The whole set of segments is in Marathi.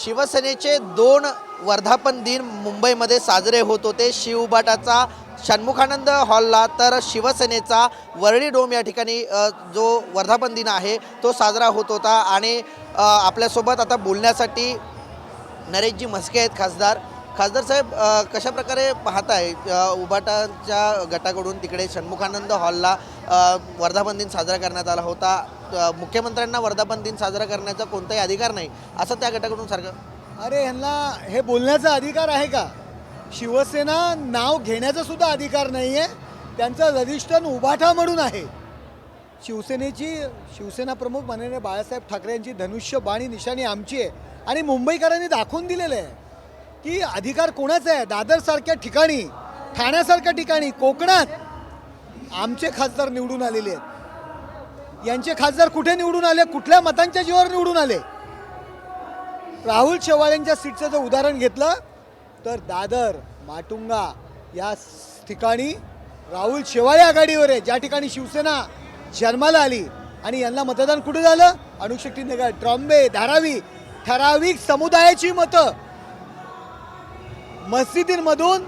शिवसेनेचे दोन वर्धापन दिन मुंबईमध्ये साजरे होत होते. शिवबाटाचा षण्मुखानंद हॉलला. तर शिवसेनेचा वर्णी डोम या ठिकाणी जो वर्धापन दिन आहे तो साजरा होत होता. आणि आपल्यासोबत आता बोलण्यासाठी नरेशजी म्हस्के आहेत खासदार. खासदार साहेब कशाप्रकारे कशा प्रकारे पाहताय उबाटाच्या गटाकडून तिकडे षण्मुखानंद हॉलला वर्धापन दिन साजरा करण्यात आला होता? मुख्यमंत्र्यांना वर्धापन दिन साजरा करण्याचा कोणताही अधिकार नाही असं त्या गटाकडून सारखं? अरे ह्यांना हे बोलण्याचा अधिकार आहे का? शिवसेना नाव घेण्याचा सुद्धा अधिकार नाही आहे त्यांचं रजिस्ट्रन उभाठा म्हणून आहे. शिवसेनेची शिवसेना प्रमुख माननीय बाळासाहेब ठाकरे यांची धनुष्य बाणी निशाणी आमची आहे आणि मुंबईकरांनी दाखवून दिलेलं आहे की अधिकार कोणाचा आहे? दादरसारख्या ठिकाणी ठाण्यासारख्या ठिकाणी कोकणात आमचे खासदार निवडून आलेले आहेत. यांचे खासदार कुठे निवडून आले? कुठल्या मतांच्या जीवावर निवडून आले? राहुल शेवाळेंच्या सीटचं जर उदाहरण घेतलं तर दादर माटुंगा या ठिकाणी राहुल शेवाळे आघाडीवर आहे. ज्या ठिकाणी शिवसेना जन्माला आली. आणि यांना मतदान कुठे झालं? अणुशक्ती नगर ट्रॉम्बे धारावी. ठराविक समुदायाची मतं. मस्जिदींमधून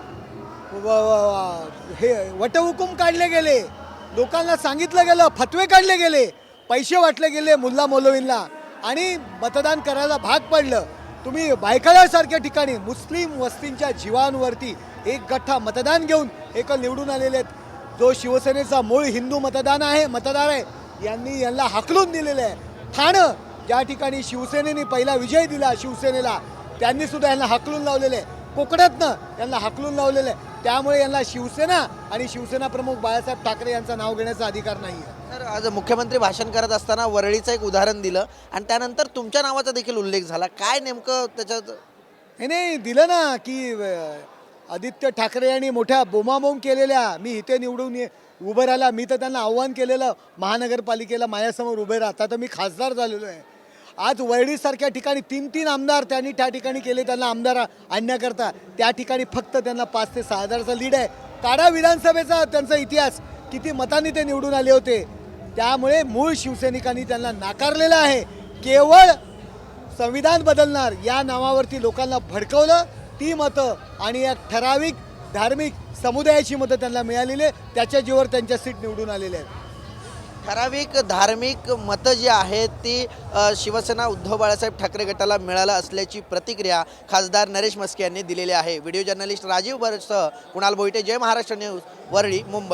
हे वटहुकूम काढले गेले. लोकांना सांगितलं गेलं फतवे काढले गेले पैसे वाटले गेले मुल्ला मौलवींना. आणि मतदान करायला भाग पडलं. तुम्ही बायकाळ्यासारख्या ठिकाणी मुस्लिम वस्तींच्या जीवांवरती एक गठ्ठा मतदान घेऊन एक निवडून आलेले आहेत. जो शिवसेनेचा मूळ हिंदू मतदान आहे मतदार आहे यांनी यांना हाकलून दिलेलं आहे. ठाणं ज्या ठिकाणी शिवसेनेने पहिला विजय दिला शिवसेनेला त्यांनी सुद्धा यांना हाकलून लावलेले आहे. कोकणातनं यांना हाकलून लावलेलं आहे. त्यामुळे यांना शिवसेना आणि शिवसेना प्रमुख बाळासाहेब ठाकरे यांचं नाव घेण्याचा अधिकार नाही आहे तर आज मुख्यमंत्री भाषण करत असताना वरळीचं एक उदाहरण दिलं आणि त्यानंतर तुमच्या नावाचा देखील उल्लेख झाला. काय नेमकं त्याच्यात? हे नाही दिलं ना की अं, आदित्य ठाकरे यांनी मोठ्या बोमाबोम केलेल्या मी इथे निवडून ये उभं राहिला मी तर त्यांना आव्हान केलेलं महानगरपालिकेला माझ्यासमोर उभे राहता तर मी खासदार झालेलो आहे. आज वरळीसारख्या ठिकाणी तीन तीन आमदार त्यांनी त्या ठिकाणी केले त्यांना आमदार आणण्याकरता. त्या ठिकाणी फक्त त्यांना पाच ते सहा हजारचा लीड आहे. काढा विधानसभेचा त्यांचा इतिहास. किती मतांनी ते निवडून आले होते. त्यामुळे मूळ शिवसैनिकांनी त्यांना नाकारलेलं आहे. केवळ संविधान बदलणार या नावावरती लोकांना भडकवलं. ती मतं आणि एक ठराविक धार्मिक समुदायाची मतं त्यांना मिळालेली आहे. त्याच्या जीवर त्यांच्या सीट निवडून आलेल्या आहेत. ठराविक धार्मिक मतं जी आहेत ती शिवसेना उद्धव बाळासाहेब ठाकरे गटाला मिळालं असल्याची प्रतिक्रिया खासदार नरेश मस्के यांनी दिलेली आहे. व्हिडिओ जर्नलिस्ट राजीव भरतसह कुणाल भोईटे जय महाराष्ट्र न्यूज वरळी मुंबई.